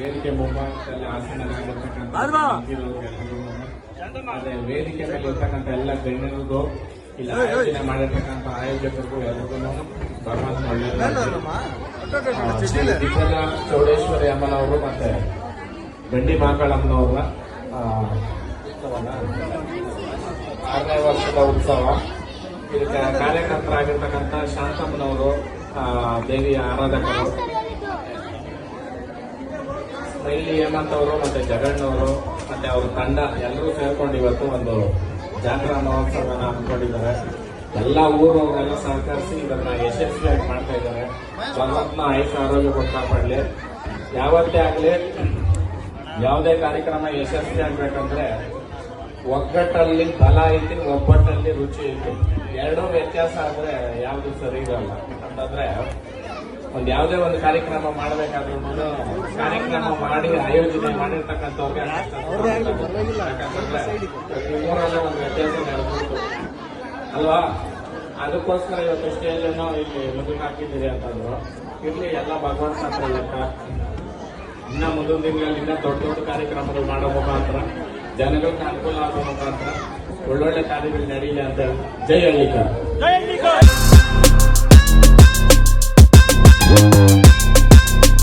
ವೇದಿಕೆ ಮುಂಭಾಗದಲ್ಲಿ ಆಸೀನರಾಗಿರ್ತಕ್ಕಂಥ ಅದೇ ವೇದಿಕೆ ಮೇಲೆ ಇರ್ತಕ್ಕಂಥ ಎಲ್ಲ ಗಣ್ಯರಿಗೂ ಇಲ್ಲ ಆಯೋಜನೆ ಮಾಡಿರ್ತಕ್ಕಂಥ ಆಯೋಜಕರಿಗೂ ಎಲ್ಲರಿಗೂ ಪರಮಾತ್ಮ ಒಳ್ಳೆಯದು ಚೌಡೇಶ್ವರಿ ಅಮ್ಮನವರು ಮತ್ತೆ ಗಂಡಿ ಮಾಕಾಳಮ್ಮನವ್ರ ಆರನೇ ವರ್ಷದ ಉತ್ಸವ. ಇದಕ್ಕೆ ಕಾರ್ಯಕರ್ತರಾಗಿರ್ತಕ್ಕಂಥ ಶಾಂತಮ್ಮನವರು ದೇವಿಯ ಆರಾಧಕರು. ಇಲ್ಲಿ ಹೇಮಂತ್ ಅವರು ಮತ್ತೆ ಜಗಣ್ಣವರು ಮತ್ತೆ ಅವ್ರ ತಂಡ ಎಲ್ಲರೂ ಸೇರ್ಕೊಂಡು ಇವತ್ತು ಒಂದು ಜಾತ್ರಾ ಮಹೋತ್ಸವನ ಹಮ್ಮಿಕೊಂಡಿದ್ದಾರೆ. ಎಲ್ಲ ಊರವರೆಲ್ಲ ಸಹಕರಿಸಿ ಇದನ್ನ ಯಶಸ್ವಿಯಾಗಿ ಮಾಡ್ತಾ ಇದ್ದಾರೆ. ಭಗವಂತನ ಆಯುಷ ಆರೋಗ್ಯ ಕಾಪಾಡಲಿ. ಯಾವತ್ತೇ ಆಗಲಿ ಯಾವುದೇ ಕಾರ್ಯಕ್ರಮ ಯಶಸ್ವಿ ಆಗ್ಬೇಕಂದ್ರೆ ಒಗ್ಗಟ್ಟಲ್ಲಿ ಬಲ ಐತಿ, ಒಬ್ಬಟ್ಟಲ್ಲಿ ರುಚಿ ಐತಿ. ಎರಡೂ ವ್ಯತ್ಯಾಸ ಆದ್ರೆ ಯಾವುದು ಸರಿ ಇರಲ್ಲ. ಅಂತಂದ್ರೆ ಒಂದ್ ಯಾವುದೇ ಒಂದು ಕಾರ್ಯಕ್ರಮ ಮಾಡಬೇಕಾದ್ರೂ ಕಾರ್ಯಕ್ರಮ ಮಾಡಿ ಆಯೋಜನೆ ಮಾಡಿರ್ತಕ್ಕಂಥವ್ರಿಗೆ ಊರಲ್ಲೇ ಒಂದು ವ್ಯತ್ಯಾಸ ನಡೆದಿತ್ತು ಅಲ್ವಾ? ಅದಕ್ಕೋಸ್ಕರ ಇವತ್ತು ಸ್ಟೇಜ್ ಅನ್ನು ಇಲ್ಲಿ ಮದುವೆ ಹಾಕಿದ್ದೀರಿ ಅಂತಂದ್ರು ಇರ್ಲಿ ಎಲ್ಲ ಭಗವಂತ ಹತ್ರ ಲೆಕ್ಕ. ಇನ್ನ ಮುಂದಿನ ದಿನಗಳಲ್ಲಿ ಇನ್ನ ದೊಡ್ಡ ದೊಡ್ಡ ಕಾರ್ಯಕ್ರಮಗಳು ಮಾಡೋ ಮುಖಾಂತರ ಜನಗಳಿಗೆ ಅನುಕೂಲ ಆಗೋ ಮುಖಾಂತರ ಒಳ್ಳೊಳ್ಳೆ ಕಾರ್ಯಗಳು ನಡೀಲಿ ಅಂತ ಹೇಳಿ. ಜೈ ಹಳ್ಳಿಕರ್